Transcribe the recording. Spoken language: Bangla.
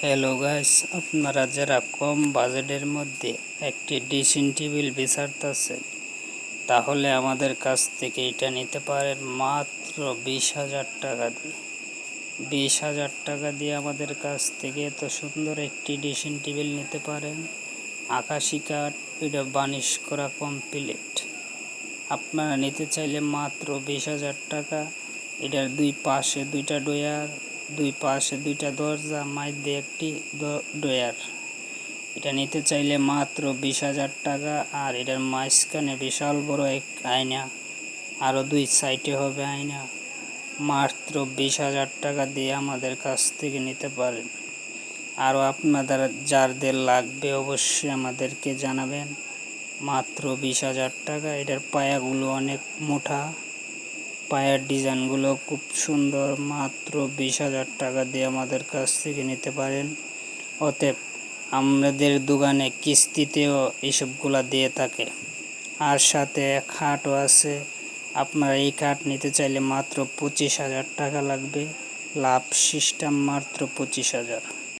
হ্যালো গাইস আপনারা যারা কম বাজেটের মধ্যে একটি ড্রেসিং টেবিল বিচারতেছেন, তাহলে আমাদের কাছ থেকে এটা নিতে পারেন মাত্র বিশ হাজার টাকা দিয়ে। বিশ হাজার টাকা দিয়ে আমাদের কাছ থেকে এত সুন্দর একটি ড্রেসিং টেবিল নিতে পারেন। আকাশি কাঠ, এটা বানিশ করা কমপ্লিট। আপনারা নিতে চাইলে মাত্র বিশ হাজার টাকা, এটার দুই পাশে দুইটা ডয়ার দুই পাশে দুইটা দরজা মাঝে একটি ডয়ার এটা নিতে চাইলে মাত্র বিশ হাজার টাকা, আর এটার মাঝখানে বিশাল বড় এক আয়না। আরও দুই সাইডে হবে আয়না। মাত্র বিশ হাজার টাকা দিয়ে আমাদের কাছ থেকে নিতে পারেন। আরও আপনাদের, যারদের লাগবে অবশ্যই আমাদেরকে জানাবেন। মাত্র বিশ হাজার টাকা, এটার পায়াগুলো অনেক মোটা। পায়ের ডিজাইনগুলো খুব সুন্দর, মাত্র বিশ হাজার টাকা দিয়ে আমাদের কাছ থেকে নিতে পারেন। অতএব আমাদের দোকানে কিস্তিতেও এইসবগুলা দিয়ে থাকে। আর সাথে খাটও আছে। আপনারা এই কাঠ নিতে চাইলে মাত্র পঁচিশ হাজার টাকা লাগবে। লাভ সিস্টেম মাত্র পঁচিশ হাজার।